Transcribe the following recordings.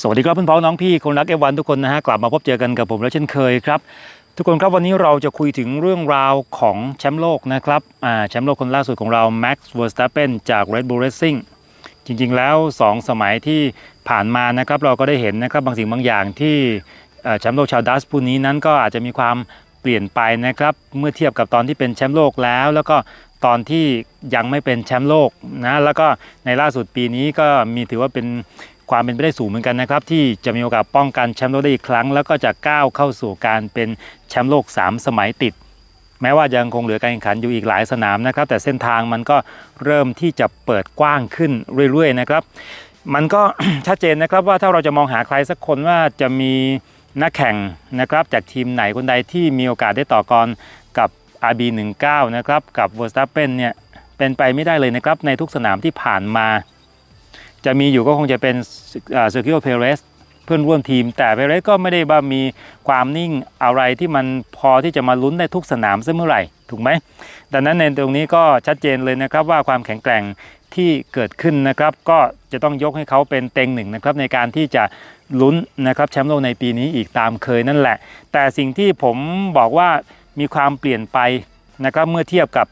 สวัสดีครับเพื่อนพ้องน้องพี่คนรักเอวันทุกคนนะฮะกลับมาพบเจอกันกับผมแล้วเช่นเคยครับ ทุกคนครับวันนี้เราจะคุยถึงเรื่องราวของแชมป์โลกนะครับแชมป์โลกคนล่าสุดของเรา Max Verstappen จาก Red Bull Racing จริงๆแล้ว 2 สมัยที่ผ่านมานะครับเราก็ได้เห็นนะครับบางสิ่งบางอย่างที่แชมป์โลกชาวดัสผู้นี้นั้นก็อาจจะมีความเปลี่ยนไปนะครับเมื่อเทียบกับตอนที่เป็นแชมป์โลกแล้ว แล้วก็ตอนที่ยังไม่เป็นแชมป์โลกนะแล้วก็ในล่าสุดปีนี้ก็มีถือว่าเป็น ความเป็นไปได้สูงเหมือนกันนะครับ ที่จะมีโอกาสป้องกันแชมป์โลกได้อีกครั้ง แล้วก็จะก้าวเข้าสู่การเป็นแชมป์โลก 3 สมัยติด แม้ว่ายังคงเหลือการแข่งขันอยู่อีกหลายสนามนะครับ แต่เส้นทางมันก็เริ่มที่จะเปิดกว้างขึ้นเรื่อยๆนะครับ มันก็ชัดเจนนะครับว่าถ้าเราจะมองหาใครสักคนว่าจะมีนักแข่งนะครับจากทีมไหนคนใดที่มีโอกาสได้ต่อกรกับ RB19 นะครับกับ Verstappen เนี่ยเป็นไปไม่ได้เลยนะครับในทุกสนามที่ผ่านมา จะมีอยู่ก็คงจะเป็นเซอร์กิโอเพเรสเพื่อนร่วมทีม แต่เพเรสก็ไม่ได้ว่ามีความนิ่งอะไรที่มันพอที่จะมาลุ้นได้ทุกสนามเสมอไหร่ถูกไหมดังนั้นในตรงนี้ก็ชัดเจนเลยนะครับว่าความแข็งแกร่งที่เกิดขึ้นนะครับ ก็จะต้องยกให้เขาเป็นเต็งหนึ่งนะครับในการที่จะลุ้นนะครับแชมป์โลกในปีนี้อีกตามเคยนั่นแหละ แต่สิ่งที่ผมบอกว่ามีความเปลี่ยนไปนะครับเมื่อเทียบกับ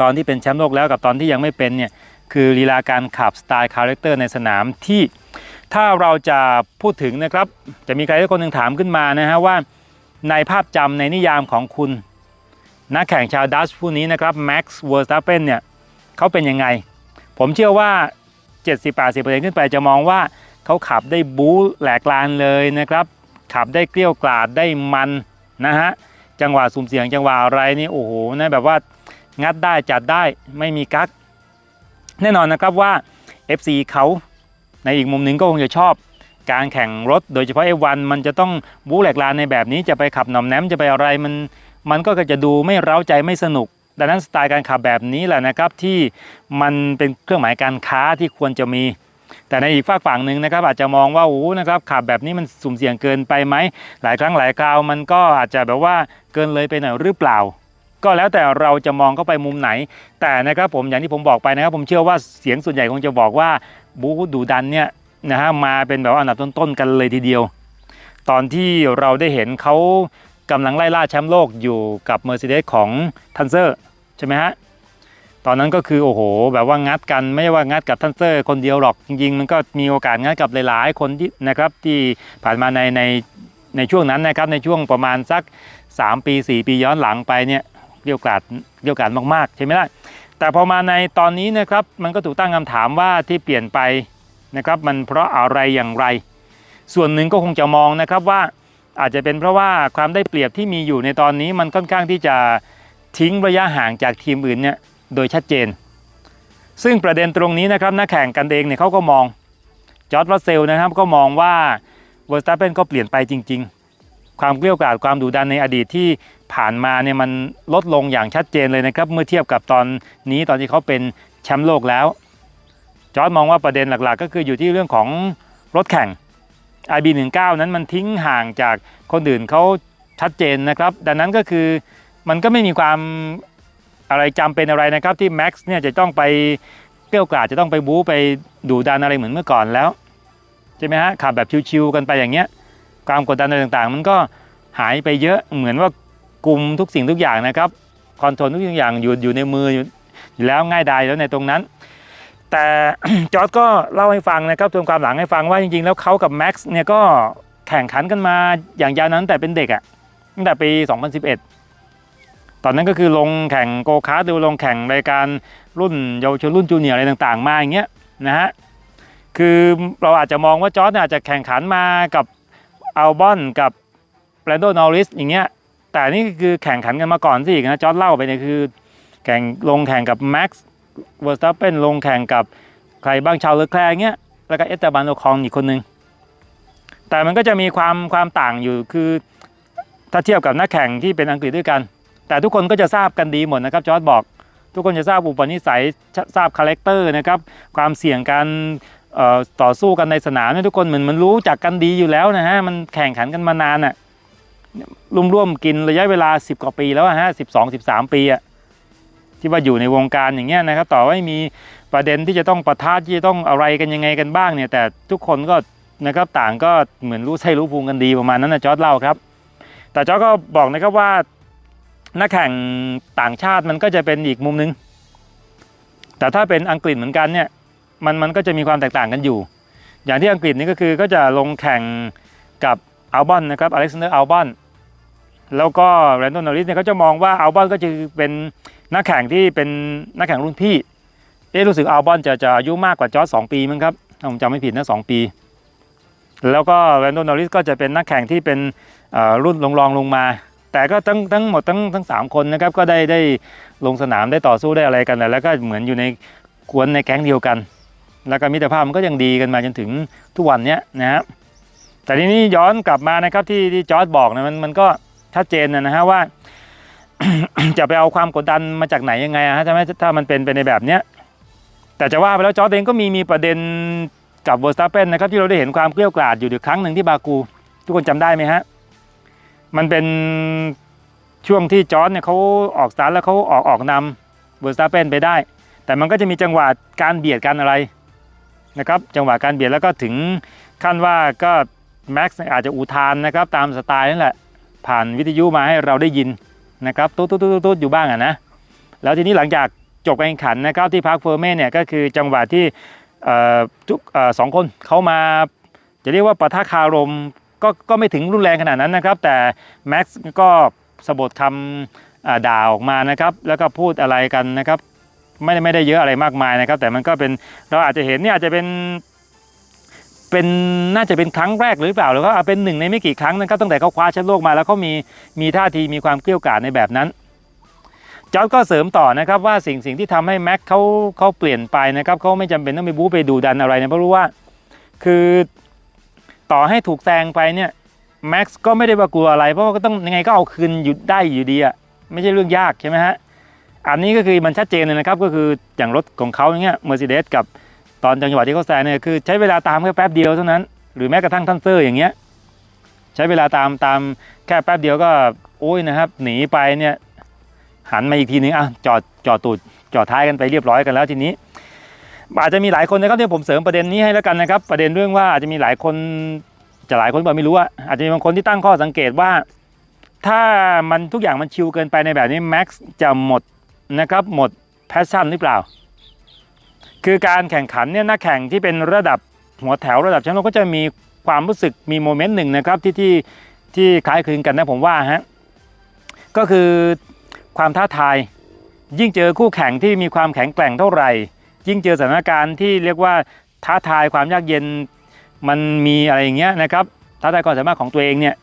ตอนที่เป็นแชมป์โลกแล้วกับตอนที่ยังไม่เป็นเนี่ย คือลีลาการขับสไตล์คาแรคเตอร์ในสนามที่ถ้าเราจะพูดถึงนะครับ จะมีใครสักคนหนึ่งถามขึ้นมานะฮะว่าในภาพจำในนิยามของคุณ นักแข่งชาวดัชผู้นี้นะครับแม็กซ์เวอร์สตัปเปนเนี่ยเขาเป็นยังไง ผมเชื่อว่า 70-80%ขึ้นไปจะมองว่าเขาขับได้บู๊แหลกลานเลยนะครับ ขับได้เกลี้ยวกล่อมได้มันนะฮะจังหวะสุ่มเสียงจังหวะอะไรนี่โอ้โหนะแบบว่างัดได้จัดได้ไม่มีกั๊ก แน่นอนนะครับว่า FC เขาในอีกมุมหนึ่งก็คงจะชอบการแข่งรถโดยเฉพาะ F1 มันจะต้องบู๊แหลกลานในแบบนี้จะไปขับหน่อมแนมจะไปอะไรมันมันก็จะดูไม่เร้าใจไม่สนุก ดังนั้นสไตล์การขับแบบนี้แหละนะครับที่มันเป็นเครื่องหมายการค้าที่ควรจะมี แต่ในอีกฝากฝั่งหนึ่งนะครับ อาจจะมองว่าโอ้โหนะครับขับแบบนี้มันสุ่มเสี่ยงเกินไปไหมหลายครั้งหลายคราวมันก็อาจจะแบบว่าเกินเลยไปหน่อยหรือเปล่า ก็แล้วแต่เราจะมองเข้าไปมุมไหน แต่นะครับผมอย่างที่ผมบอกไปนะครับ ผมเชื่อว่าเสียงส่วนใหญ่คงจะบอกว่าบู๊ดูดันเนี่ยนะฮะมาเป็นแบบว่าอันดับต้นๆกันเลยทีเดียว ตอนที่เราได้เห็นเขากำลังไล่ล่าแชมป์โลกอยู่กับ Mercedes ของทันเซอร์ใช่ไหมฮะตอนนั้นก็คือโอ้โห แบบว่างัดกันไม่ว่างัดกับทันเซอร์ คนเดียวหรอกจริงๆ มันก็มีโอกาสงัดกับหลายๆ คนที่นะครับที่ผ่านมาในในในช่วงนั้นนะครับในช่วงประมาณสัก 3 ปี 4 ปีย้อนหลังไปเนี่ย เรียวกราดเรียวกราดมากๆใช่ไหมล่ะแต่พอมาในตอนนี้นะครับมันก็ถูกตั้งคำถามว่าที่เปลี่ยนไปนะครับมันเพราะอะไรอย่างไร ส่วนหนึ่งก็คงจะมองนะครับว่าอาจจะเป็นเพราะว่าความได้เปรียบที่มีอยู่ในตอนนี้มันค่อนข้างที่จะทิ้งระยะห่างจากทีมอื่นเนี่ยโดยชัดเจน ซึ่งประเด็นตรงนี้นะครับนักแข่งกันเองเนี่ยเขาก็มองจอร์ดรัสเซลนะครับก็มองว่าเวอร์สตัปเปนก็เปลี่ยนไปจริง ความเกลี้ยกล่อมความดุดันในอดีตที่ผ่านมาเนี่ยมันลดลงอย่างชัดเจนเลยนะครับ เมื่อเทียบกับตอนนี้ตอนที่เขาเป็นแชมป์โลกแล้ว จอร์ดมองว่าประเด็นหลักๆ ก็คืออยู่ที่เรื่องของรถแข่ง RB19 นั้นมันทิ้งห่างจากคนอื่นเขาชัดเจนนะครับ ดังนั้นก็คือมันก็ไม่มีความอะไรจำเป็นอะไรนะครับที่แม็กซ์เนี่ยจะต้องไปเกลี้ยกล่อมจะต้องไปบู๊ไปดูดันอะไรเหมือนเมื่อก่อนแล้วใช่ไหมฮะขับแบบชิวๆกันไปอย่างเงี้ย ความกดดันอะไรต่างๆ มันก็หายไปเยอะเหมือนว่ากลุ่มทุกสิ่งทุกอย่างนะครับคอนโทรลทุกสิ่งอย่างอยู่อยู่ในมืออยู่แล้วง่ายดายแล้วในตรงนั้น แต่จอร์ดก็เล่าให้ฟังนะครับทวนความหลังให้ฟังว่าจริงๆ แล้วเขากับแม็กซ์เนี่ยก็แข่งขันกันมาอย่างยาวนานตั้งแต่เป็นเด็กอะ่ะตั้งแต่ปี 2011 ตอนนั้นก็คือลงแข่งโกคาร์ดหรือลงแข่งรายการรุ่นเยาวชนรุ่นจูเนียร์อะไรต่างๆ มาอย่างเงี้ยนะฮะคือเราอาจจะมองว่าจอร์ดอาจจะแข่งขันมากับ อัลบอนกับแบรนโดนอริสอย่างเงี้ยแต่นี่คือแข่งขันกันมาก่อนสินะจอร์ดเล่าไปเนี่ยคือ แข่งลงแข่งกับแม็กซ์เวอร์สตัปเปนลงแข่งกับใครบ้างชาวเลอแคลร์เงี้ยแล้วก็เอสตาบานโอคองอีกคนนึงแต่มันก็จะมีความความต่างอยู่คือถ้าเทียบกับนักแข่งที่เป็นอังกฤษด้วยกัน แต่ทุกคนก็จะทราบกันดีหมดนะครับจอร์ดบอก ทุกคนจะทราบอุปนิสัยทราบคาแรคเตอร์นะครับความเสี่ยงการ ต่อสู้กันในสนามเนี่ยทุกคนเหมือนมันรู้จักกันดีอยู่แล้วนะฮะมันแข่งขันกันมานานอะ่ะร่วมๆกินระยะเวลา 10 กว่าปีแล้วอะฮะสิบสองสิบสามปีอะที่ว่าอยู่ในวงการอย่างเงี้ยนะครับ ต่อว่ามีประเด็นที่จะต้องประทะที่จะต้องอะไรกันยังไงกันบ้างเนี่ย แต่ทุกคนก็นะครับต่างก็เหมือนรู้ใช่รู้ภูมิกันดีประมาณนั้นนะจอร์ดเล่าครับ แต่จอร์ดก็บอกนะครับว่านักแข่งต่างชาติมันก็จะเป็นอีกมุมนึง แต่ถ้าเป็นอังกฤษเหมือนกันเนี่ย มันมันก็จะมีความแตกต่างกันอยู่ อย่างที่อังกฤษนี่ก็คือก็จะลงแข่งกับอัลบอนนะครับอเล็กซานเดอร์อัลบอนแล้วก็แรนดอนนอริสเนี่ยเขาจะมองว่าอัลบอนก็จะเป็นนักแข่งที่เป็นนักแข่งรุ่นพี่เอ๊ะรู้สึกอัลบอนจะจะอายุมากกว่าจอร์จสองปีมั้งครับถ้าผมจำไม่ผิดนะสองปี แล้วก็แรนดอนนอริสก็จะเป็นนักแข่งที่เป็นรุ่นรองๆลงมา แต่ก็ทั้งทั้งหมดทั้งทั้งสามคนนะครับก็ได้ได้ลงสนามได้ต่อสู้ได้อะไรกันแล้วก็เหมือนอยู่ในกวนในแก๊งเดียวกัน แล้วก็มิตรภาพมันก็ยังดีกันมาจนถึงทุกวันเนี้ยนะฮะแต่ทีนี้ย้อนกลับมานะครับที่ที่จอร์ดบอกนะมันมันก็ชัดเจนนะฮะว่า จะไปเอาความกดดันมาจากไหนยังไงอะฮะใช่ไหมถ้ามันเป็นไปในแบบเนี้ยแต่จะว่าไปแล้วจอร์ดเองก็มีมีประเด็นกับเวอร์สตาเปนนะครับที่เราได้เห็นความเกลี้ยวกล่อดอยู่ครั้งหนึ่งที่บากู ทุกคนจำได้ไหมฮะมันเป็นช่วงที่จอร์ดเนี่ยเขาออกสตาร์ทแล้วเขาออกออกนำเวอร์สตาเปนไปได้ แต่มันก็จะมีจังหวะการเบียดกันอะไร นะครับจังหวะการเบียดแล้วก็ถึงขั้นว่าก็แม็กซ์อาจจะอุทานนะครับตามสไตล์นั่นแหละผ่านวิทยุมาให้เราได้ยินนะครับตุ๊ดตุ๊ดตุ๊ดตุ๊ดอยู่บ้างอะนะแล้วทีนี้หลังจากจบการแข่งขันนะครับที่พาร์คเฟอร์เม่เนี่ยก็คือจังหวะที่ทุกสองคนเขามาจะเรียกว่าปะทะคารมก็ก็ไม่ถึงรุนแรงขนาดนั้นนะครับ แต่แม็กซ์ก็สะบดคำอ่าด่าออกมานะครับ แล้วก็พูดอะไรกันนะครับ ไม่ได้ไม่ได้เยอะอะไรมากมายนะครับ แต่มันก็เป็นเราอาจจะเห็นเนี่ยอาจจะเป็นเป็นน่าจะเป็นครั้งแรกหรือเปล่าหรือว่าเป็นหนึ่งในไม่กี่ครั้งนะครับตั้งแต่เขาคว้าแชมป์โลกมาแล้วเขามีมีท่าทีมีความเกลี้ยกล่อมในแบบนั้นจอร์จก็เสริมต่อนะครับว่าสิ่งสิ่งที่ทำให้แม็กเขาเขาเปลี่ยนไปนะครับเขาไม่จำเป็นต้องไปบู๊ไปดูดันอะไรนะเพราะรู้ว่าคือต่อให้ถูกแซงไปเนี่ยแม็กซ์ก็ไม่ได้ว่ากลัวอะไรเพราะว่าก็ต้องยังไงก็เอาคืนอยู่ได้อยู่ดีอะไม่ใช่เรื่องยากใช่ไหมฮะ อันนี้ก็คือมันชัดเจนเลยนะครับ ก็คืออย่างรถของเขาอย่างเงี้ยเมอร์เซเดสกับตอนจังหวะที่เขาแซงเนี่ยคือใช้เวลาตามแค่แป๊บเดียวเท่านั้น หรือแม้กระทั่งทันเซอร์อย่างเงี้ยใช้เวลาตามตามแค่แป๊บเดียวก็โอ้ยนะครับ หนีไปเนี่ยหันมาอีกทีนึงอะจอดจอดตูดจอดท้ายกันไปเรียบร้อยกันแล้วทีนี้ อาจจะมีหลายคนนะครับที่ผมเสริมประเด็นนี้ให้แล้วกันนะครับ ประเด็นเรื่องว่าอาจจะมีหลายคนจะหลายคนบอกไม่รู้ว่าอาจจะมีบางคนที่ตั้งข้อสังเกตว่า ถ้ามันทุกอย่างมันชิวเกินไปในแบบนี้แม็กซ์จะหมด นะครับหมดแพชชั่นหรือเปล่า คือการแข่งขันเนี่ยนักแข่งที่เป็นระดับหัวแถวระดับแชมป์โลกก็จะมีความรู้สึกมีโมเมนต์หนึ่งนะครับที่ที่ที่คล้ายคลึงกันนะผมว่าฮะก็คือความท้าทายยิ่งเจอคู่แข่งที่มีความแข็งแกร่งเท่าไหร่ ยิ่งเจอสถานการณ์ที่เรียกว่าท้าทายความยากเย็นมันมีอะไรอย่างเงี้ยนะครับท้าทายความสามารถของตัวเองเนี่ย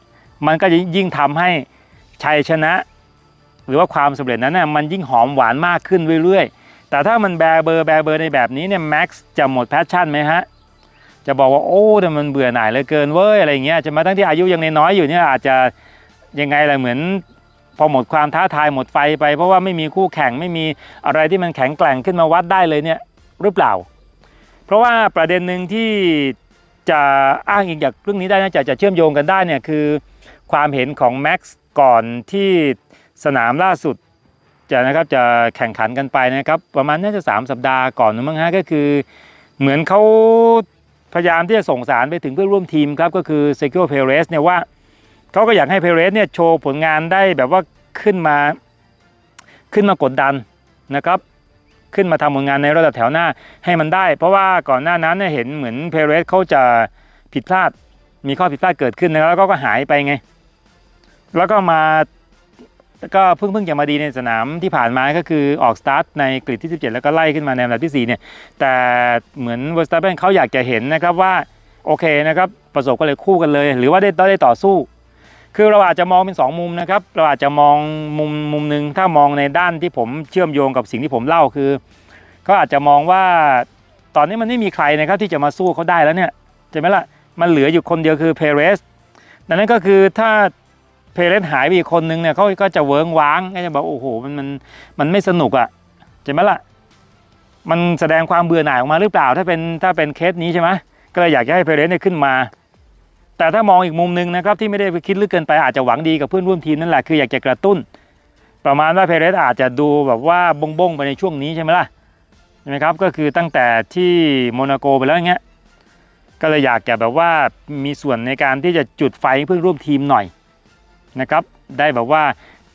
มันก็จะยิ่งทำให้ชัยชนะ หรือว่าความสำเร็จนั้นน่ะมันยิ่งหอมหวานมากขึ้นเรื่อยๆ แต่ถ้ามันแบร์เบอร์แบร์เบอร์ในแบบนี้เนี่ยแม็กซ์จะหมดแพชชั่นไหมฮะจะบอกว่าโอ้แต่มันเบื่อหน่ายเหลือเกินเว้ยอะไรเงี้ยจะมาตั้งที่อายุยังน้อยอยู่เนี่ยอาจจะยังไงล่ะเหมือน พอหมดความท้าทายหมดไฟไป เพราะว่าไม่มีคู่แข่งไม่มีอะไรที่มันแข็งแกร่งขึ้นมาวัดได้เลยเนี่ยหรือเปล่า เพราะว่าประเด็นหนึ่งที่จะอ้างอิงจากเรื่องนี้ได้นะจะจะเชื่อมโยงกันได้เนี่ยคือ ความเห็นของแม็กซ์ก่อนที่ สนามล่าสุดจะนะครับจะแข่งขันกันไปนะครับ ประมาณน่าจะ 3 สัปดาห์ก่อนนะมั้งฮะก็คือ เหมือนเขาพยายามที่จะส่งสารไปถึงเพื่อนร่วมทีมครับ ก็คือเซกิโอเพเรสเนี่ยว่าเขาก็อยากให้เพเรสเนี่ยโชว์ผลงานได้แบบว่าขึ้นมาขึ้นมากดดันนะครับ ขึ้นมาทำผลงานในระดับแถวหน้าให้มันได้ เพราะว่าก่อนหน้านั้นเนี่ยเห็นเหมือนเพเรสเขาจะผิดพลาดมีข้อผิดพลาดเกิดขึ้นนะแล้วก็หายไปไง แล้วก็มา ก็เพิ่งเพิ่งจะมาดีในสนามที่ผ่านมาก็คือออกสตาร์ทในกริดที่ 17 แล้วก็ไล่ขึ้นมาในลำดับที่4เนี่ยแต่เหมือนเวอร์สตัปเปนเขาอยากจะเห็นนะครับว่าโอเคนะครับประสบก็เลยคู่กันเลย หรือว่าได้ได้ต่อสู้ คือเราอาจจะมองเป็น 2 มุมนะครับเราอาจจะมองมุมมุมหนึ่งถ้ามองในด้านที่ผมเชื่อมโยงกับสิ่งที่ผมเล่าคือเขาอาจจะมองว่าตอนนี้มันไม่มีใครนะครับที่จะมาสู้เขาได้แล้วเนี่ยใช่ไหมล่ะมันเหลืออยู่คนเดียวคือเพเรสดังนั้นก็คือถ้า เพลเรสหายไปอีกคนนึงเนี่ยเขาก็จะเวิ้งว้างก็จะบอกโอ้โหมันมันมันไม่สนุกอะ่ะใช่ไหมล่ะ มันแสดงความเบื่อหน่ายออกมาหรือเปล่าถ้าเป็นถ้าเป็นเคสนี้ใช่ไหมก็เลยอยากจะให้เพลเรสเนี่ยขึ้นมา แต่ถ้ามองอีกมุมหนึ่งนะครับที่ไม่ได้ไปคิดลึกเกินไปอาจจะหวังดีกับเพื่อนร่วมทีมนั่นแหละคืออยากจะกระตุ้น ประมาณว่าเพเรสอาจจะดูแบบว่าบงบงไปในช่วงนี้ใช่ไหมล่ะใช่ไหมครับก็คือตั้งแต่ที่โมนาโกไปแล้วอย่างเงี้ยก็เลยอยากจะแบบว่ามีส่วนในการที่จะจุดไฟเพื่อนร่วมทีมหน่อย นะครับ ได้แบบว่า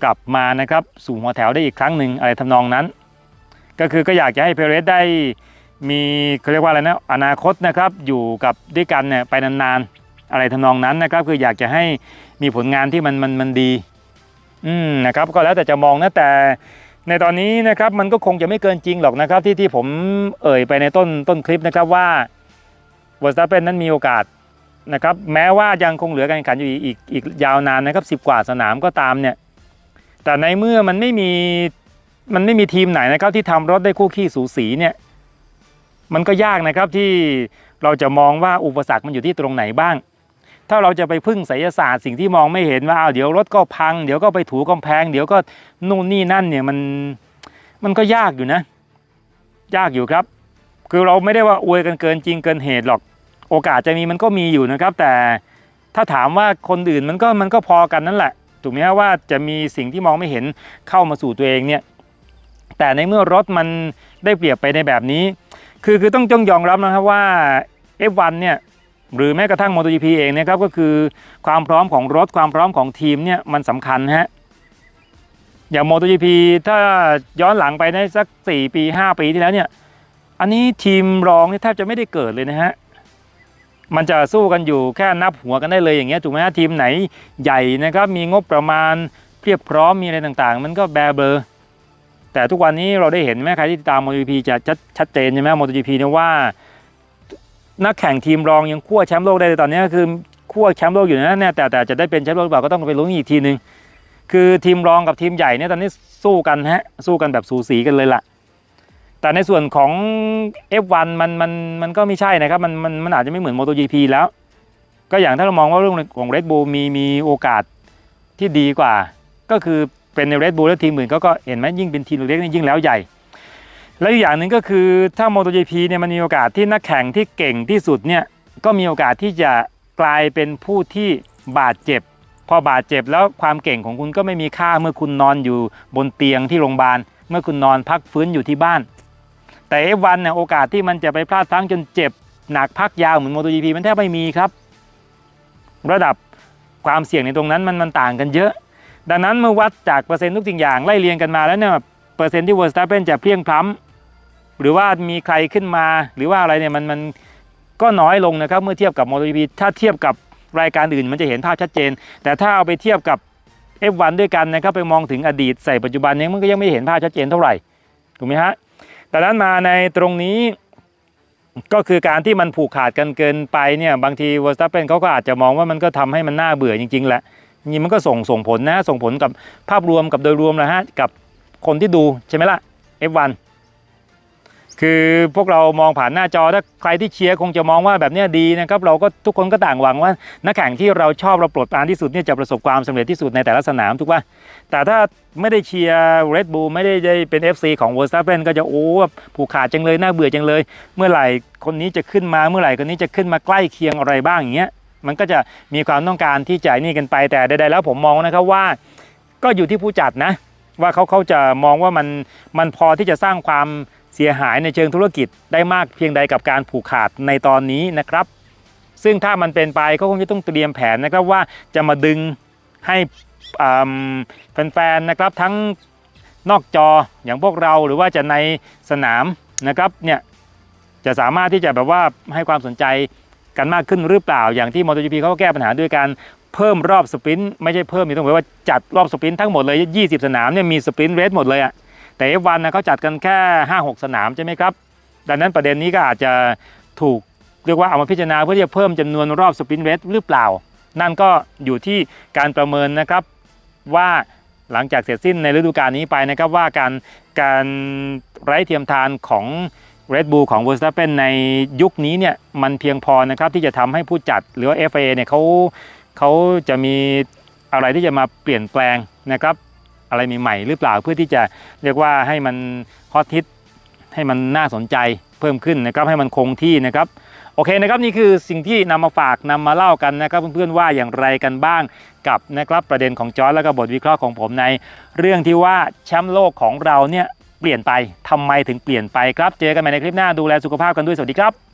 กลับมานะครับสู่หัวแถวได้อีกครั้งหนึ่งอะไรทำนองนั้น ก็คือก็อยากจะให้เพเรสได้มีเขาเรียกว่าอะไรนะอนาคตนะครับอยู่กับด้วยกันเนี่ยไปนานๆอะไรทำนองนั้นนะครับ คืออยากจะให้มีผลงานที่มันมันมันดีอืมนะครับก็แล้วแต่จะมองนะแต่ในตอนนี้นะครับมันก็คงจะไม่เกินจริงหรอกนะครับ ที่ที่ผมเอ่ยไปในต้นต้นคลิปนะครับว่าวอร์สตาเปนนั้นมีโอกาส นะครับแม้ว่ายังคงเหลือการแข่งขันอยู่อีกอีกยาวนานนะครับสิบกว่าสนามก็ตามเนี่ยแต่ในเมื่อมันไม่มีมันไม่มีทีมไหนนะครับที่ทำรถได้คู่ขี้สูสีเนี่ยมันก็ยากนะครับที่เราจะมองว่าอุปสรรคมันอยู่ที่ตรงไหนบ้าง ถ้าเราจะไปพึ่งไสยศาสตร์สิ่งที่มองไม่เห็นว่าเอ้าเดี๋ยวรถก็พัง เดี๋ยวก็ไปถูกำแพง เดี๋ยวก็นู่นนี่นั่นเนี่ยมันมันก็ยากอยู่นะ ยากอยู่ครับ คือเราไม่ได้ว่าอวยกันเกินจริงเกินเหตุหรอก โอกาสจะมีมันก็มีอยู่นะครับ แต่ถ้าถามว่าคนอื่นมันก็มันก็พอกันนั่นแหละ ถูกไหมฮะว่าจะมีสิ่งที่มองไม่เห็นเข้ามาสู่ตัวเองเนี่ยแต่ในเมื่อรถมันได้เปรียบไปในแบบนี้ คือคือต้องต้องยอมรับนะครับว่า F1 เนี่ยหรือแม้กระทั่ง MotoGP เองเนะครับก็คือความพร้อมของรถความพร้อมของทีมเนี่ยมันสำคัญฮะอย่าง MotoGP ถ้าย้อนหลังไปได้สัก 4 ปี 5 ปีที่แล้วเนี่ยอันนี้ทีมรองนี่แทบจะไม่ได้เกิดเลยนะฮะ มันจะสู้กันอยู่แค่นับหัวกันได้เลยอย่างเงี้ยถูกไหมทีมไหนใหญ่นะครับมีงบประมาณเพียบพร้อมมีอะไรต่างๆ มันก็แบเบอร์แต่ทุกวันนี้เราได้เห็นไหมใครที่ติดตาม MotoGP จะชัดชัดเจนใช่ไหมมอ MotoGP เนี่ยว่า นักแข่งทีมรองยังขั้วแชมป์โลกได้เลยตอนนี้คือขั้วแชมป์โลกอยู่นะเนี่ยแต่แต่จะได้เป็นแชมป์โลกหรือเปล่าก็ต้องไปลุ้นอีกทีหนึ่งคือทีมรองกับทีมใหญ่เนี่ยตอนนี้สู้กันฮะสู้กันแบบสูสีกันเลยล่ะ แต่ในส่วนของ F1 มันมันมันก็ไม่ใช่นะครับ มันมันมันอาจจะไม่เหมือน MotoGP แล้ว ก็อย่างถ้าเรามองว่าเรื่องของ Red Bull มีมีโอกาสที่ดีกว่า ก็คือเป็นใน Red Bull และทีมอื่นก็ก็เห็นไหมยิ่งเป็นทีมเล็กนี่ยิ่งแล้วใหญ่ แล้วอีกอย่างหนึ่งก็คือถ้า MotoGP เนี่ยมันมีโอกาสที่นักแข่งที่เก่งที่สุดเนี่ยก็มีโอกาสที่จะกลายเป็นผู้ที่บาดเจ็บ พอบาดเจ็บแล้วความเก่งของคุณก็ไม่มีค่าเมื่อคุณนอนอยู่บนเตียงที่โรงพยาบาลเมื่อคุณนอนพักฟื้นอยู่ที่บ้าน แต่ F1 เนี่ยโอกาสที่มันจะไปพลาดพลั้งจนเจ็บหนักพักยาวเหมือน MotoGP มันแทบไม่มีครับ ระดับความเสี่ยงในตรงนั้นมันมันต่างกันเยอะ ดังนั้นเมื่อวัดจากเปอร์เซ็นต์ทุกสิ่งอย่างไล่เรียงกันมาแล้วเนี่ยเปอร์เซ็นต์ที่ Verstappen จะเพียงพล้ำหรือว่ามีใครขึ้นมา หรือว่าอะไรเนี่ยมันมันก็น้อยลงนะครับเมื่อเทียบกับ MotoGP ถ้าเทียบกับรายการอื่นมันจะเห็นภาพชัดเจน แต่ถ้าเอาไปเทียบกับ F1 ด้วยกันนะครับไปมองถึงอดีตใส่ปัจจุบันเนี่ยมันก็ยังไม่เห็นภาพชัดเจนเท่าไหร่ถูกไหมฮะ แต่นั้นมาในตรงนี้ก็คือการที่มันผูกขาดกันเกินไปเนี่ยบางทีวอร์สตัปเปนเขาก็อาจจะมองว่ามันก็ทำให้มันน่าเบื่อจริงๆแหละนี่มันก็ส่งส่งผลนะส่งผลกับภาพรวมกับโดยรวมนะฮะกับคนที่ดูใช่ไหมล่ะ F1 คือพวกเรามองผ่านหน้าจอถ้าใครที่เชียร์คงจะมองว่าแบบนี้ดีนะครับเราก็ทุกคนก็ต่างหวังว่านักแข่งที่เราชอบเราโปรดปรานที่สุดเนี่ยจะประสบความสำเร็จที่สุดในแต่ละสนามถูกป่ะ แต่ถ้าไม่ได้เชียร์ Red Bull ไม่ได้ได้เป็น FC ของ Verstappen ก็จะโอ้ผูกขาดจังเลยน่าเบื่อจังเลย เมื่อไหร่คนนี้จะขึ้นมาเมื่อไหร่คนนี้จะขึ้นมาใกล้เคียงอะไรบ้างอย่างเงี้ยมันก็จะมีความต้องการที่จะนี่กันไปแต่ใดๆแล้วผมมองนะครับว่า ก็อยู่ที่ผู้จัดนะ ว่าเขาเขาจะมองว่ามันมันพอที่จะสร้างความเสียหายในเชิงธุรกิจได้มากเพียงใดกับการผูกขาดในตอนนี้นะครับ ซึ่งถ้ามันเป็นไปก็คงจะต้องเตรียมแผนนะครับว่าจะมาดึงให้ แฟนๆนะครับทั้งนอกจออย่างพวกเราหรือว่าจะในสนามนะครับเนี่ยจะสามารถที่จะแบบว่าให้ความสนใจกันมากขึ้นหรือเปล่าอย่างที่ MotoGP เขาก็แก้ปัญหาด้วยการเพิ่มรอบสปรินต์ไม่ใช่เพิ่มนี่ต้องบอกว่าจัดรอบสปรินต์ทั้งหมดเลย 20 สนามเนี่ยมีสปรินต์เรสหมดเลยอะแต่ F1 นะเขาจัดกันแค่ 5-6 สนามใช่ไหมครับ ดังนั้นประเด็นนี้ก็อาจจะถูกเรียกว่าเอามาพิจารณาเพื่อที่จะเพิ่มจำนวนรอบสปรินต์เรสหรือเปล่า นั่นก็อยู่ที่การประเมินนะครับ ว่าหลังจากเสร็จสิ้นในฤดูกาลนี้ไปนะครับว่าการการไร้เทียมทานของ Red Bull ของ Verstappen ในยุคนี้เนี่ยมันเพียงพอนะครับที่จะทำให้ผู้จัดหรือว่า FA เนี่ยเขาเขาจะมีอะไรที่จะมาเปลี่ยนแปลงนะครับ อะไรใหม่ๆหรือเปล่าเพื่อที่จะเรียกว่าให้มันฮอตฮิตให้มันน่าสนใจเพิ่มขึ้นนะครับให้มันคงที่นะครับ โอเคนะครับนี่คือสิ่งที่นำมาฝากนำมาเล่ากันนะครับเพื่อนๆว่าอย่างไรกันบ้างกับนะครับประเด็นของจอร์จแล้วก็บทวิเคราะห์ของผมใน เรื่องที่ว่าแชมป์โลกของเราเนี่ยเปลี่ยนไปทำไมถึงเปลี่ยนไปครับ เจอกันใหม่ในคลิปหน้าดูแลสุขภาพกันด้วยสวัสดีครับ